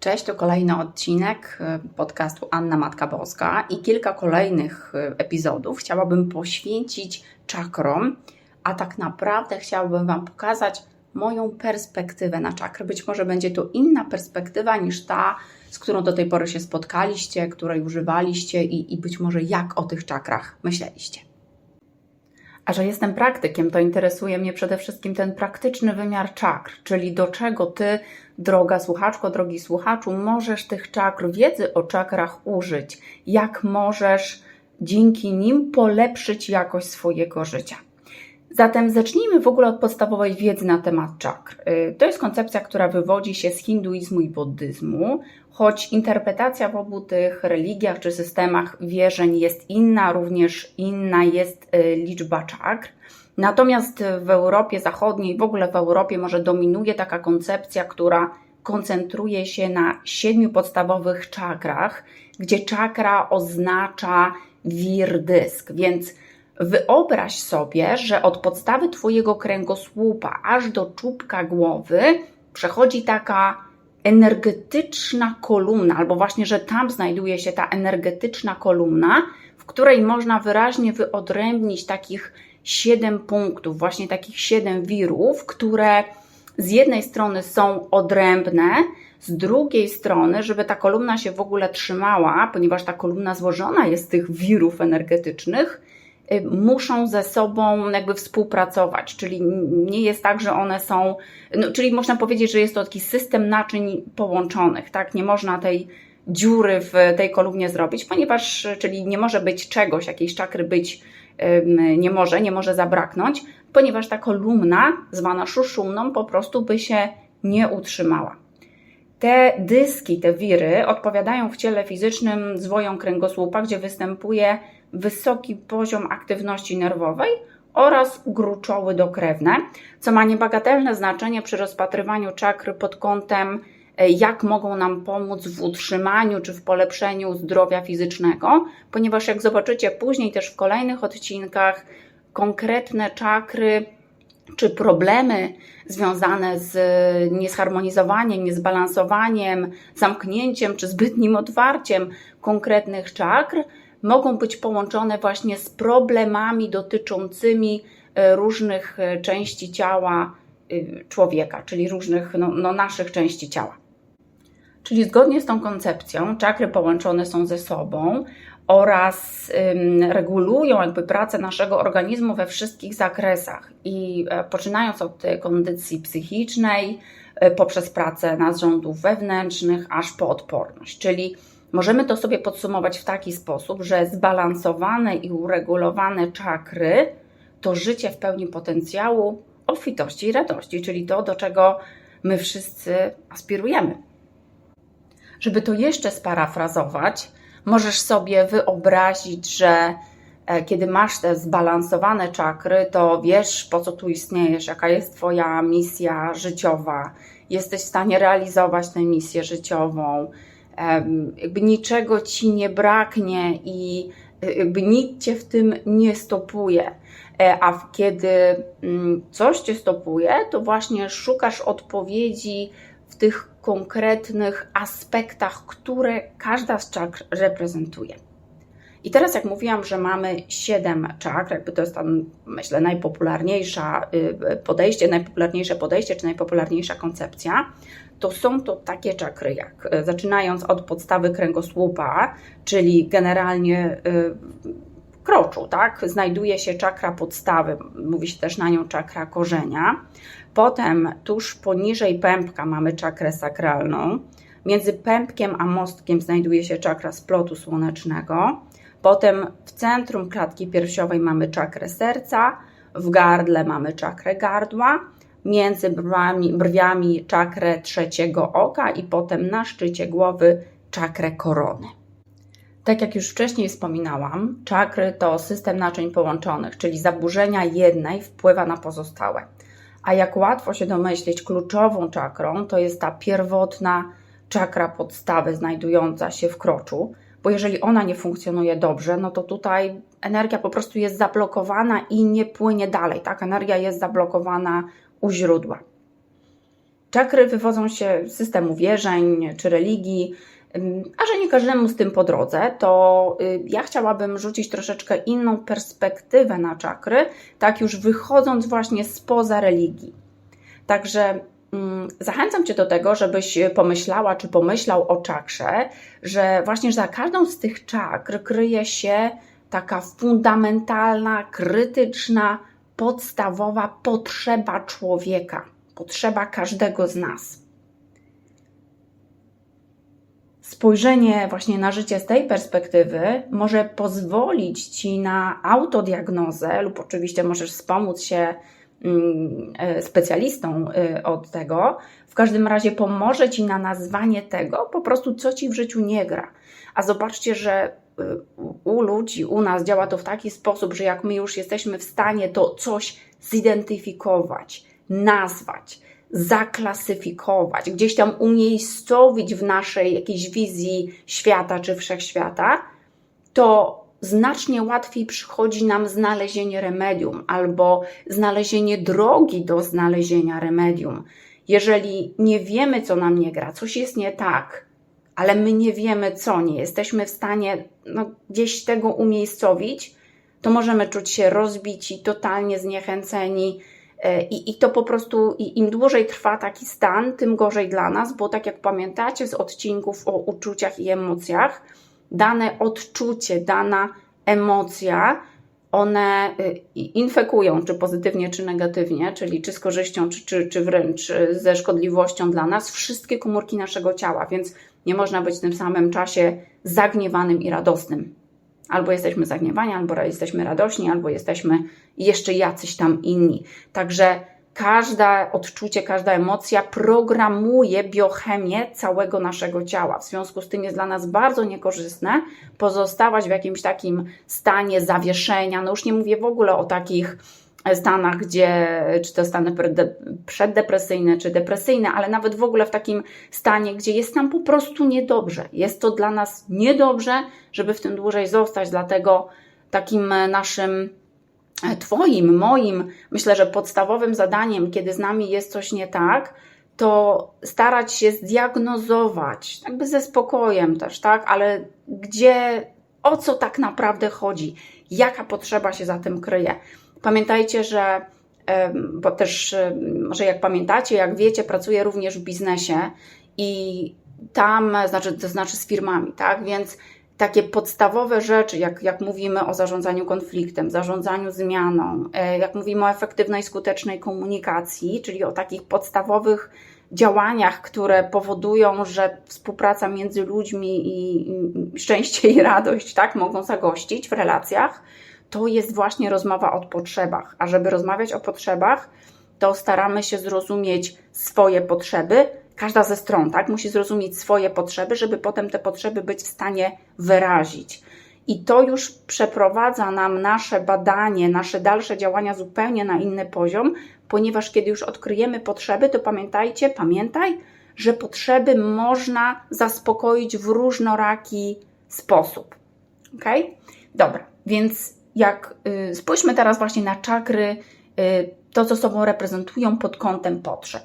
Cześć, to kolejny odcinek e, podcastu Anna Matka Boska i kilka kolejnych e, epizodów chciałabym poświęcić czakrom, a tak naprawdę chciałabym Wam pokazać moją perspektywę na czakry. Być może będzie to inna perspektywa niż ta, z którą do tej pory się spotkaliście, której używaliście i, i być może jak o tych czakrach myśleliście. A że jestem praktykiem, to interesuje mnie przede wszystkim ten praktyczny wymiar czakr, czyli do czego ty, droga słuchaczko, drogi słuchaczu, możesz tych czakr, wiedzy o czakrach użyć, jak możesz dzięki nim polepszyć jakość swojego życia. Zatem zacznijmy w ogóle od podstawowej wiedzy na temat czakr. Y, to jest koncepcja, która wywodzi się z hinduizmu i buddyzmu, choć interpretacja w obu tych religiach czy systemach wierzeń jest inna, również inna jest y, liczba czakr. Natomiast w Europie Zachodniej, w ogóle w Europie, może dominuje taka koncepcja, która koncentruje się na siedmiu podstawowych czakrach, gdzie czakra oznacza wir dysk, więc Wyobraź sobie, że od podstawy Twojego kręgosłupa aż do czubka głowy przechodzi taka energetyczna kolumna, albo właśnie, że tam znajduje się ta energetyczna kolumna, w której można wyraźnie wyodrębnić takich siedem punktów, właśnie takich siedem wirów, które z jednej strony są odrębne, z drugiej strony, żeby ta kolumna się w ogóle trzymała, ponieważ ta kolumna złożona jest z tych wirów energetycznych, muszą ze sobą jakby współpracować, czyli nie jest tak, że one są, no, czyli można powiedzieć, że jest to taki system naczyń połączonych, tak? Nie można tej dziury w tej kolumnie zrobić, ponieważ, czyli nie może być czegoś, jakiejś czakry być nie może, nie może zabraknąć, ponieważ ta kolumna, zwana szuszumną, po prostu by się nie utrzymała. Te dyski, te wiry odpowiadają w ciele fizycznym zwojom kręgosłupa, gdzie występuje wysoki poziom aktywności nerwowej oraz gruczoły dokrewne, co ma niebagatelne znaczenie przy rozpatrywaniu czakry pod kątem e, jak mogą nam pomóc w utrzymaniu czy w polepszeniu zdrowia fizycznego, ponieważ jak zobaczycie później też w kolejnych odcinkach, konkretne czakry czy problemy związane z niezharmonizowaniem, niezbalansowaniem, zamknięciem czy zbytnim otwarciem konkretnych czakr mogą być połączone właśnie z problemami dotyczącymi e, różnych e, części ciała e, człowieka, czyli różnych no, no naszych części ciała. Czyli zgodnie z tą koncepcją czakry połączone są ze sobą oraz regulują jakby pracę naszego organizmu we wszystkich zakresach i e, poczynając od kondycji psychicznej, e, poprzez pracę narządów wewnętrznych, aż po odporność. Czyli możemy to sobie podsumować w taki sposób, że zbalansowane i uregulowane czakry to życie w pełni potencjału, obfitości i radości, czyli to, do czego my wszyscy aspirujemy. Żeby to jeszcze sparafrazować, możesz sobie wyobrazić, że e, kiedy masz te zbalansowane czakry, to wiesz, po co tu istniejesz, jaka jest Twoja misja życiowa, jesteś w stanie realizować tę misję życiową, jakby niczego Ci nie braknie i e, jakby nic Cię w tym nie stopuje. E, a kiedy mm, coś Cię stopuje, to właśnie szukasz odpowiedzi w tych konkretnych aspektach, które każda z czakr reprezentuje. I teraz, jak mówiłam, że mamy siedem czakr, jakby to jest tam, myślę, najpopularniejsza y, podejście, najpopularniejsze podejście, czy najpopularniejsza koncepcja, to są to takie czakry, jak y, zaczynając od podstawy kręgosłupa, czyli generalnie y, kroczu, tak? Znajduje się czakra podstawy, mówi się też na nią czakra korzenia. Potem tuż poniżej pępka mamy czakrę sakralną. Między pępkiem a mostkiem znajduje się czakra splotu słonecznego. Potem w centrum klatki piersiowej mamy czakrę serca, w gardle mamy czakrę gardła, między brwiami, brwiami czakrę trzeciego oka i potem na szczycie głowy czakrę korony. Tak jak już wcześniej wspominałam, czakry to system naczyń połączonych, czyli zaburzenia jednej wpływa na pozostałe. A jak łatwo się domyślić, kluczową czakrą to jest ta pierwotna czakra podstawy znajdująca się w kroczu, bo jeżeli ona nie funkcjonuje dobrze, no to tutaj energia po prostu jest zablokowana i nie płynie dalej, tak? Energia jest zablokowana u źródła. Czakry wywodzą się z systemu wierzeń czy religii, a że nie każdemu z tym po drodze, to y, ja chciałabym rzucić troszeczkę inną perspektywę na czakry, tak już wychodząc właśnie spoza religii. Także zachęcam Cię do tego, żebyś pomyślała czy pomyślał o czakrze, że właśnie za każdą z tych czakr kryje się taka fundamentalna, krytyczna, podstawowa potrzeba człowieka, potrzeba każdego z nas. Spojrzenie właśnie na życie z tej perspektywy może pozwolić Ci na autodiagnozę, lub oczywiście możesz wspomóc się mm, e, specjalistą e, od tego. W każdym razie pomoże Ci na nazwanie tego, po prostu co Ci w życiu nie gra. A zobaczcie, że u ludzi, u nas działa to w taki sposób, że jak my już jesteśmy w stanie to coś zidentyfikować, nazwać, zaklasyfikować, gdzieś tam umiejscowić w naszej jakiejś wizji świata czy wszechświata, to znacznie łatwiej przychodzi nam znalezienie remedium albo znalezienie drogi do znalezienia remedium. Jeżeli nie wiemy, co nam nie gra, coś jest nie tak, ale my nie wiemy co, nie jesteśmy w stanie no, gdzieś tego umiejscowić, to możemy czuć się rozbici, totalnie zniechęceni. E, I, I to po prostu, im dłużej trwa taki stan, tym gorzej dla nas, bo tak jak pamiętacie z odcinków o uczuciach i emocjach, dane odczucie, dana emocja, one y, infekują, czy pozytywnie, czy negatywnie, czyli czy z korzyścią, czy, czy, czy wręcz y, ze szkodliwością dla nas, wszystkie komórki naszego ciała, więc nie można być w tym samym czasie zagniewanym i radosnym. Albo jesteśmy zagniewani, albo jesteśmy radośni, albo jesteśmy jeszcze jacyś tam inni. Także każde odczucie, każda emocja programuje biochemię całego naszego ciała. W związku z tym jest dla nas bardzo niekorzystne pozostawać w jakimś takim stanie zawieszenia. No już nie mówię w ogóle o takich stanach, gdzie czy to stany przeddepresyjne, czy depresyjne, ale nawet w ogóle w takim stanie, gdzie jest nam po prostu niedobrze. Jest to dla nas niedobrze, żeby w tym dłużej zostać, dlatego takim naszym e, Twoim, moim, myślę, że podstawowym zadaniem, kiedy z nami jest coś nie tak, to starać się zdiagnozować, jakby ze spokojem też, tak, ale gdzie, o co tak naprawdę chodzi, jaka potrzeba się za tym kryje. Pamiętajcie, że bo też, może jak pamiętacie, jak wiecie, pracuję również w biznesie i tam, znaczy, to znaczy z firmami, tak? Więc takie podstawowe rzeczy, jak, jak mówimy o zarządzaniu konfliktem, zarządzaniu zmianą, e, jak mówimy o efektywnej, skutecznej komunikacji, czyli o takich podstawowych działaniach, które powodują, że współpraca między ludźmi i, i szczęście i radość, tak, mogą zagościć w relacjach to jest właśnie rozmowa o potrzebach. A żeby rozmawiać o potrzebach, to staramy się zrozumieć swoje potrzeby. Każda ze stron, tak, musi zrozumieć swoje potrzeby, żeby potem te potrzeby być w stanie wyrazić. I to już przeprowadza nam nasze badanie, nasze dalsze działania zupełnie na inny poziom, ponieważ kiedy już odkryjemy potrzeby, to pamiętajcie, pamiętaj, że potrzeby można zaspokoić w różnoraki sposób. Ok? Dobra, więc jak y, spójrzmy teraz właśnie na czakry, y, to co sobą reprezentują pod kątem potrzeb.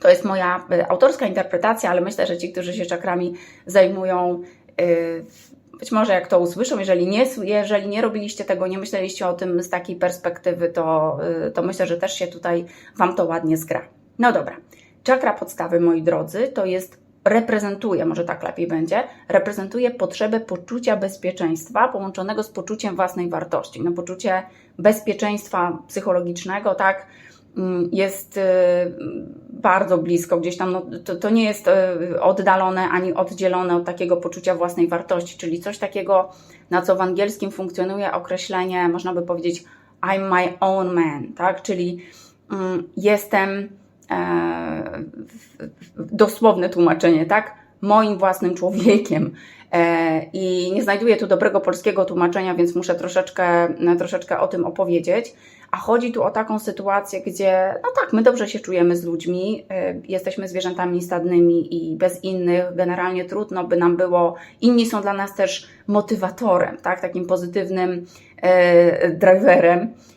To jest moja y, autorska interpretacja, ale myślę, że ci, którzy się czakrami zajmują, być może jak to usłyszą, jeżeli nie, jeżeli nie robiliście tego, nie myśleliście o tym z takiej perspektywy, to, to myślę, że też się tutaj Wam to ładnie zgra. No dobra. Czakra podstawy, moi drodzy, to jest reprezentuje, może tak lepiej będzie, reprezentuje potrzebę poczucia bezpieczeństwa połączonego z poczuciem własnej wartości. No, poczucie bezpieczeństwa psychologicznego, tak, mm, jest y, bardzo blisko, gdzieś tam, no, to, to nie jest y, oddalone ani oddzielone od takiego poczucia własnej wartości, czyli coś takiego, na co w angielskim funkcjonuje określenie, można by powiedzieć, I'm my own man, tak, czyli mm, jestem dosłowne tłumaczenie, tak? Moim własnym człowiekiem. E, I nie znajduję tu dobrego polskiego tłumaczenia, więc muszę troszeczkę, troszeczkę o tym opowiedzieć. A chodzi tu o taką sytuację, gdzie, no tak, my dobrze się czujemy z ludźmi, e, jesteśmy zwierzętami stadnymi i bez innych generalnie trudno by nam było, inni są dla nas też motywatorem, tak, takim pozytywnym e, driverem e,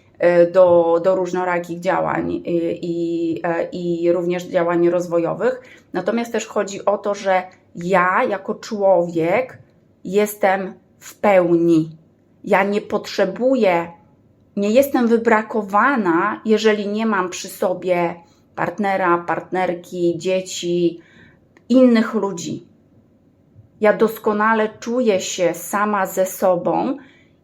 do, do różnorakich działań i, i, e, i również działań rozwojowych. Natomiast też chodzi o to, że ja jako człowiek jestem w pełni. Ja nie potrzebuję, nie jestem wybrakowana, jeżeli nie mam przy sobie partnera, partnerki, dzieci, innych ludzi. Ja doskonale czuję się sama ze sobą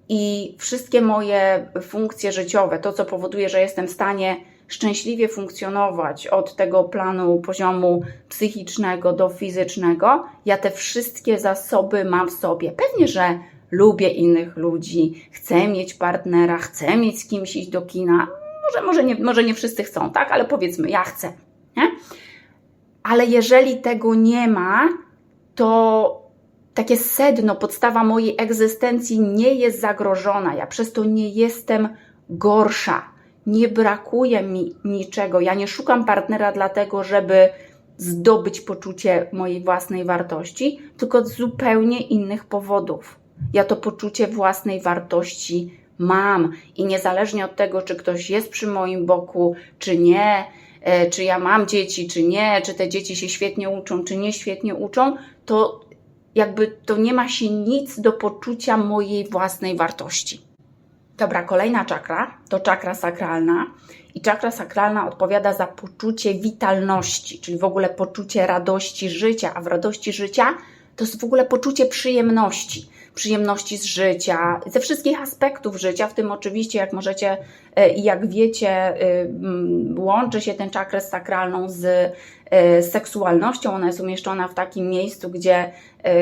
i wszystkie moje funkcje życiowe, to co powoduje, że jestem w stanie szczęśliwie funkcjonować od tego planu poziomu psychicznego do fizycznego, ja te wszystkie zasoby mam w sobie. Pewnie, że lubię innych ludzi, chcę mieć partnera, chcę mieć z kimś iść do kina. Może, może, nie, może nie wszyscy chcą, tak? Ale powiedzmy, ja chcę. Nie? Ale jeżeli tego nie ma, to takie sedno, podstawa mojej egzystencji nie jest zagrożona. Ja przez to nie jestem gorsza. Nie brakuje mi niczego. Ja nie szukam partnera dlatego, żeby zdobyć poczucie mojej własnej wartości, tylko z zupełnie innych powodów. Ja to poczucie własnej wartości mam i niezależnie od tego, czy ktoś jest przy moim boku, czy nie, e, czy ja mam dzieci, czy nie, czy te dzieci się świetnie uczą, czy nie świetnie uczą, to jakby to nie ma się nic do poczucia mojej własnej wartości. Dobra, kolejna czakra to czakra sakralna. I czakra sakralna odpowiada za poczucie witalności, czyli w ogóle poczucie radości życia, a w radości życia to jest w ogóle poczucie przyjemności przyjemności z życia, ze wszystkich aspektów życia, w tym oczywiście, jak możecie e, i jak wiecie, e, łączy się ten czakrę sakralną z e, seksualnością. Ona jest umieszczona w takim miejscu, gdzie,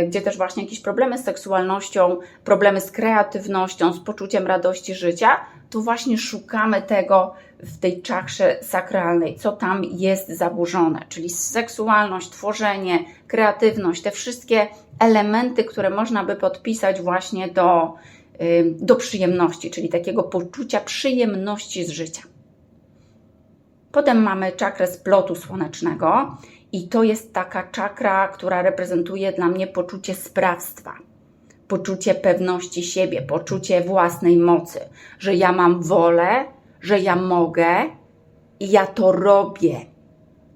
gdzie też właśnie jakieś problemy z seksualnością, problemy z kreatywnością, z poczuciem radości życia, to właśnie szukamy tego w tej czakrze sakralnej, co tam jest zaburzone, czyli seksualność, tworzenie, kreatywność, te wszystkie elementy, które można by podpisać właśnie do, do przyjemności, czyli takiego poczucia przyjemności z życia. Potem mamy czakrę splotu słonecznego i to jest taka czakra, która reprezentuje dla mnie poczucie sprawstwa, poczucie pewności siebie, poczucie własnej mocy, że ja mam wolę, że ja mogę i ja to robię.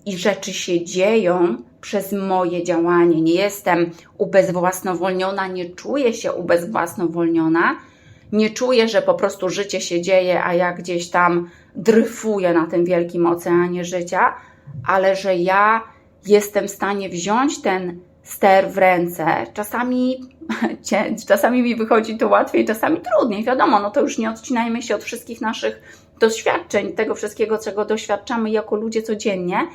I rzeczy się dzieją przez moje działanie. Nie jestem ubezwłasnowolniona, nie czuję się ubezwłasnowolniona, nie czuję, że po prostu życie się dzieje, a ja gdzieś tam dryfuję na tym wielkim oceanie życia, ale że ja jestem w stanie wziąć ten ster w ręce. Czasami, czasami mi wychodzi to łatwiej, czasami trudniej. Wiadomo, no to już nie odcinajmy się od wszystkich naszych doświadczeń, tego wszystkiego, czego doświadczamy jako ludzie codziennie,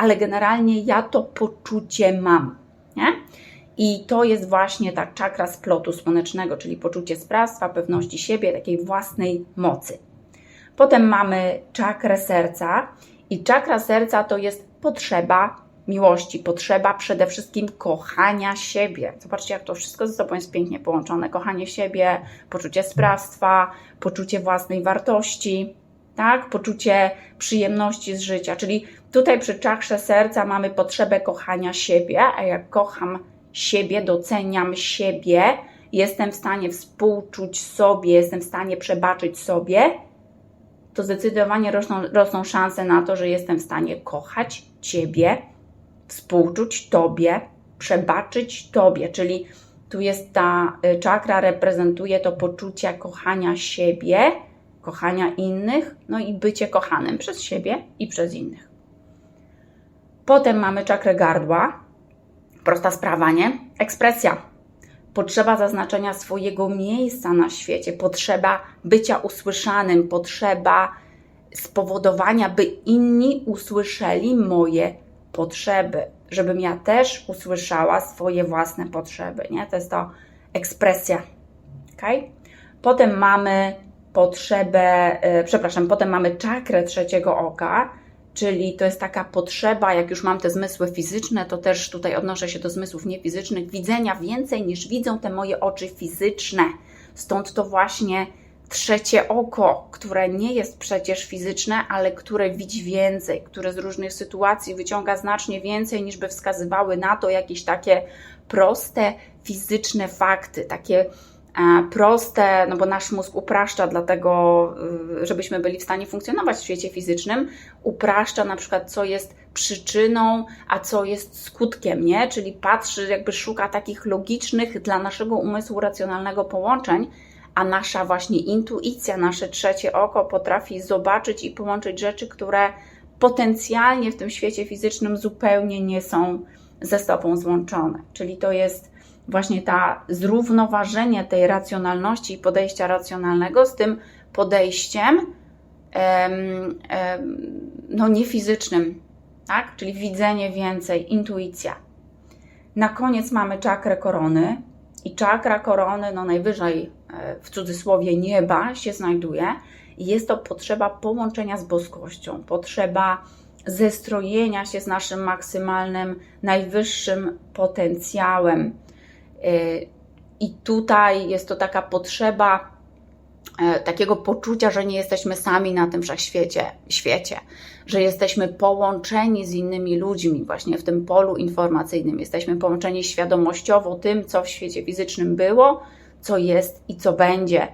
ale generalnie ja to poczucie mam. Nie? I to jest właśnie ta czakra splotu słonecznego, czyli poczucie sprawstwa, pewności siebie, takiej własnej mocy. Potem mamy czakrę serca i czakra serca to jest potrzeba miłości, potrzeba przede wszystkim kochania siebie. Zobaczcie, jak to wszystko ze sobą jest pięknie połączone. Kochanie siebie, poczucie sprawstwa, poczucie własnej wartości, tak? Poczucie przyjemności z życia. Czyli tutaj przy czakrze serca mamy potrzebę kochania siebie, a jak kocham siebie, doceniam siebie, jestem w stanie współczuć sobie, jestem w stanie przebaczyć sobie, to zdecydowanie rosną, rosną szanse na to, że jestem w stanie kochać Ciebie, współczuć Tobie, przebaczyć Tobie, czyli tu jest ta y, czakra, reprezentuje to poczucie kochania siebie, kochania innych, no i bycie kochanym przez siebie i przez innych. Potem mamy czakrę gardła. Prosta sprawa, nie? Ekspresja. Potrzeba zaznaczenia swojego miejsca na świecie, potrzeba bycia usłyszanym, potrzeba spowodowania, by inni usłyszeli moje potrzeby, żebym ja też usłyszała swoje własne potrzeby, nie? To jest to ekspresja. Okay? Potem mamy potrzebę, e, przepraszam, potem mamy czakrę trzeciego oka, czyli to jest taka potrzeba, jak już mam te zmysły fizyczne, to też tutaj odnoszę się do zmysłów niefizycznych, widzenia więcej niż widzą te moje oczy fizyczne. Stąd to właśnie trzecie oko, które nie jest przecież fizyczne, ale które widzi więcej, które z różnych sytuacji wyciąga znacznie więcej niż by wskazywały na to jakieś takie proste fizyczne fakty, takie proste, no bo nasz mózg upraszcza, dlatego, y, żebyśmy byli w stanie funkcjonować w świecie fizycznym, upraszcza na przykład, co jest przyczyną, a co jest skutkiem, nie? Czyli patrzy, jakby szuka takich logicznych dla naszego umysłu racjonalnego połączeń, a nasza właśnie intuicja, nasze trzecie oko potrafi zobaczyć i połączyć rzeczy, które potencjalnie w tym świecie fizycznym zupełnie nie są ze sobą złączone. Czyli to jest właśnie ta zrównoważenie tej racjonalności i podejścia racjonalnego z tym podejściem em, em, no niefizycznym, tak? Czyli widzenie więcej, intuicja. Na koniec mamy czakrę korony i czakra korony, no najwyżej e, w cudzysłowie nieba się znajduje jest to potrzeba połączenia z boskością, potrzeba zestrojenia się z naszym maksymalnym, najwyższym potencjałem. I tutaj jest to taka potrzeba e, takiego poczucia, że nie jesteśmy sami na tym wszechświecie, świecie, że jesteśmy połączeni z innymi ludźmi, właśnie w tym polu informacyjnym. Jesteśmy połączeni świadomościowo tym, co w świecie fizycznym było, co jest i co będzie.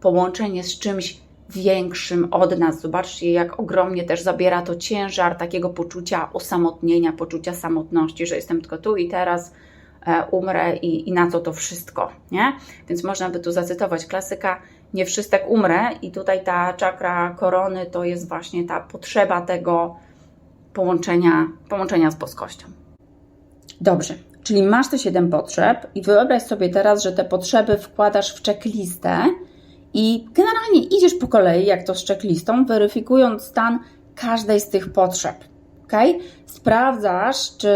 Połączenie z czymś większym od nas. Zobaczcie, jak ogromnie też zabiera to ciężar takiego poczucia osamotnienia, poczucia samotności, że jestem tylko tu i teraz, umrę i, i na co to wszystko, nie? Więc można by tu zacytować klasyka, nie wszystek umrę i tutaj ta czakra korony to jest właśnie ta potrzeba tego połączenia, połączenia z boskością. Dobrze, czyli masz te siedem potrzeb i wyobraź sobie teraz, że te potrzeby wkładasz w checklistę i generalnie idziesz po kolei, jak to z checklistą, weryfikując stan każdej z tych potrzeb. Ok? Sprawdzasz, czy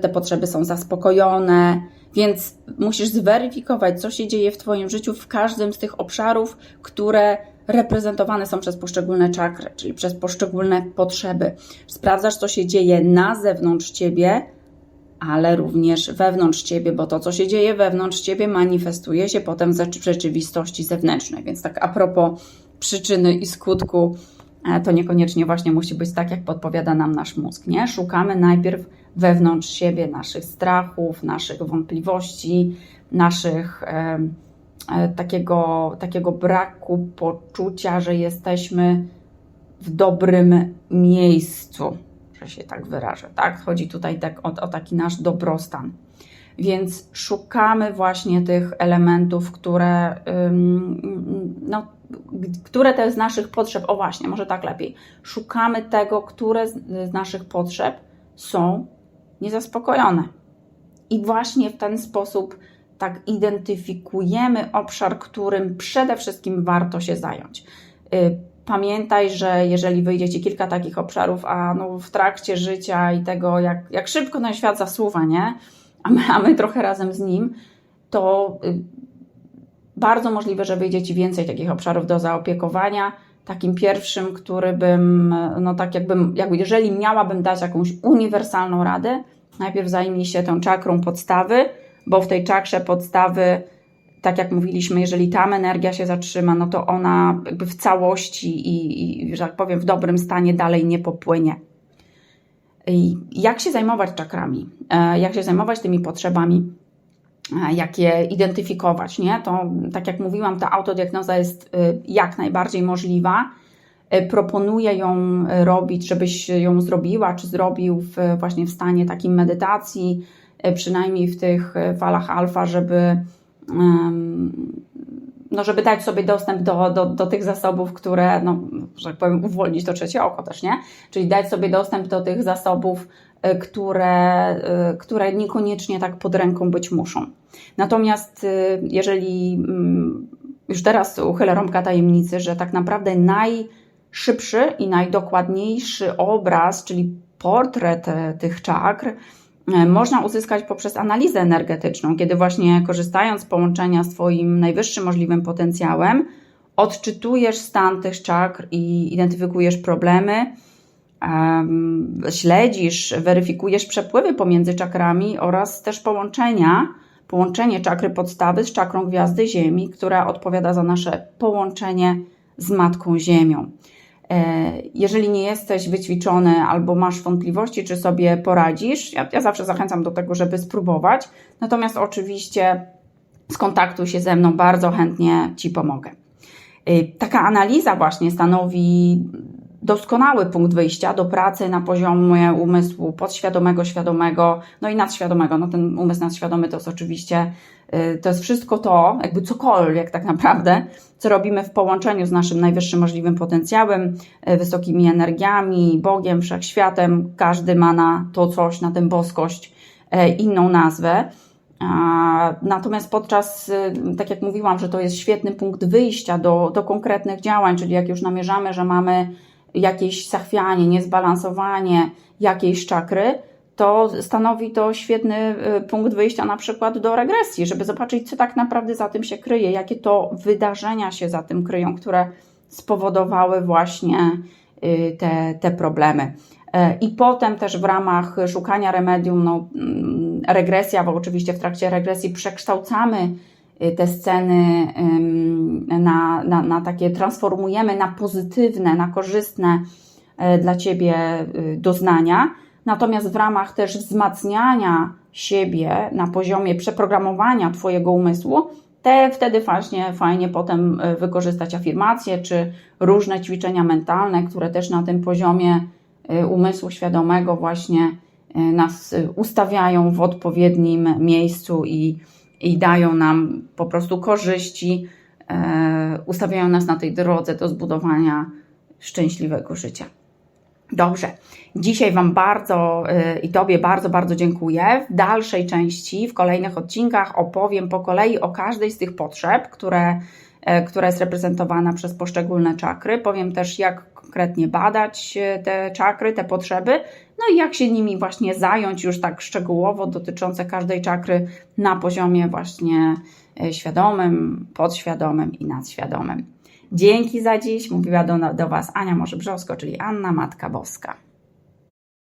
te potrzeby są zaspokojone, więc musisz zweryfikować, co się dzieje w Twoim życiu w każdym z tych obszarów, które reprezentowane są przez poszczególne czakry, czyli przez poszczególne potrzeby. Sprawdzasz, co się dzieje na zewnątrz Ciebie, ale również wewnątrz ciebie, bo to, co się dzieje wewnątrz ciebie, manifestuje się potem w rzeczywistości zewnętrznej. Więc tak a propos przyczyny i skutku, to niekoniecznie właśnie musi być tak, jak podpowiada nam nasz mózg. Nie? Szukamy najpierw wewnątrz siebie naszych strachów, naszych wątpliwości, naszych e, e, takiego, takiego braku poczucia, że jesteśmy w dobrym miejscu że się tak wyrażę, tak? Chodzi tutaj tak o, o taki nasz dobrostan. Więc szukamy właśnie tych elementów, które, no, które te z naszych potrzeb, o właśnie, może tak lepiej, szukamy tego, które z naszych potrzeb są niezaspokojone. I właśnie w ten sposób tak identyfikujemy obszar, którym przede wszystkim warto się zająć. Y, Pamiętaj, że jeżeli wyjdzie Ci kilka takich obszarów, a no w trakcie życia i tego, jak, jak szybko ten świat zasuwa, nie? A my, a my trochę razem z nim, to y, bardzo możliwe, że wyjdzie Ci więcej takich obszarów do zaopiekowania. Takim pierwszym, który bym, no tak jakbym, jakby jeżeli miałabym dać jakąś uniwersalną radę, najpierw zajmij się tą czakrą podstawy, bo w tej czakrze podstawy tak jak mówiliśmy, jeżeli tam energia się zatrzyma, no to ona jakby w całości i, i że tak powiem, w dobrym stanie dalej nie popłynie. I jak się zajmować czakrami? E, jak się zajmować tymi potrzebami? E, jak je identyfikować, nie? To, tak jak mówiłam, ta autodiagnoza jest e, jak najbardziej możliwa. Proponuję ją robić, żebyś ją zrobiła, czy zrobił w, właśnie w stanie takim medytacji, przynajmniej w tych falach alfa, żeby no, żeby dać sobie dostęp do, do, do tych zasobów, które, no, że tak powiem, uwolnić to trzecie oko też, nie? Czyli dać sobie dostęp do tych zasobów, które, y, które niekoniecznie tak pod ręką być muszą. Natomiast y, jeżeli mm, już teraz uchylę rąbka tajemnicy, że tak naprawdę najszybszy i najdokładniejszy obraz, czyli portret tych czakr, E, można uzyskać poprzez analizę energetyczną, kiedy właśnie korzystając z połączenia z Twoim najwyższym możliwym potencjałem, odczytujesz stan tych czakr i identyfikujesz problemy, śledzisz, weryfikujesz przepływy pomiędzy czakrami oraz też połączenia, połączenie czakry podstawy z czakrą gwiazdy Ziemi, która odpowiada za nasze połączenie z Matką Ziemią. E, jeżeli nie jesteś wyćwiczony albo masz wątpliwości, czy sobie poradzisz, ja, ja zawsze zachęcam do tego, żeby spróbować. Natomiast oczywiście skontaktuj się ze mną, bardzo chętnie Ci pomogę. Y, Taka analiza właśnie stanowi doskonały punkt wyjścia do pracy na poziomie umysłu podświadomego, świadomego, no i nadświadomego. No ten umysł nadświadomy to jest oczywiście, y, to jest wszystko to, jakby cokolwiek tak naprawdę, co robimy w połączeniu z naszym najwyższym możliwym potencjałem, y, wysokimi energiami, Bogiem, wszechświatem. Każdy ma na to coś, na tę boskość y, inną nazwę. Natomiast podczas, tak jak mówiłam, że to jest świetny punkt wyjścia do, do konkretnych działań, czyli jak już namierzamy, że mamy jakieś zachwianie, niezbalansowanie jakiejś czakry, to stanowi to świetny y, punkt wyjścia na przykład do regresji, żeby zobaczyć, co tak naprawdę za tym się kryje, jakie to wydarzenia się za tym kryją, które spowodowały właśnie y, te, te problemy. E, I potem też w ramach szukania remedium, no, mm, regresja, bo oczywiście w trakcie regresji przekształcamy te sceny na, na, na takie, transformujemy na pozytywne, na korzystne e, dla Ciebie y, doznania. Natomiast w ramach też wzmacniania siebie na poziomie przeprogramowania Twojego umysłu, te wtedy właśnie fajnie potem y, wykorzystać afirmacje czy różne ćwiczenia mentalne, które też na tym poziomie y, umysłu świadomego właśnie y, nas y, ustawiają w odpowiednim miejscu i, i dają nam po prostu korzyści, e, ustawiają nas na tej drodze do zbudowania szczęśliwego życia. Dobrze. Dzisiaj Wam bardzo y, i Tobie bardzo, bardzo dziękuję. W dalszej części, w kolejnych odcinkach opowiem po kolei o każdej z tych potrzeb, które, e, która jest reprezentowana przez poszczególne czakry. Powiem też, jak konkretnie badać e, te czakry, te potrzeby, no i jak się nimi właśnie zająć już tak szczegółowo dotyczące każdej czakry na poziomie właśnie e, świadomym, podświadomym i nadświadomym. Dzięki za dziś. Mówiła do, do Was Ania Może Brzosko, czyli Anna Matka Boska.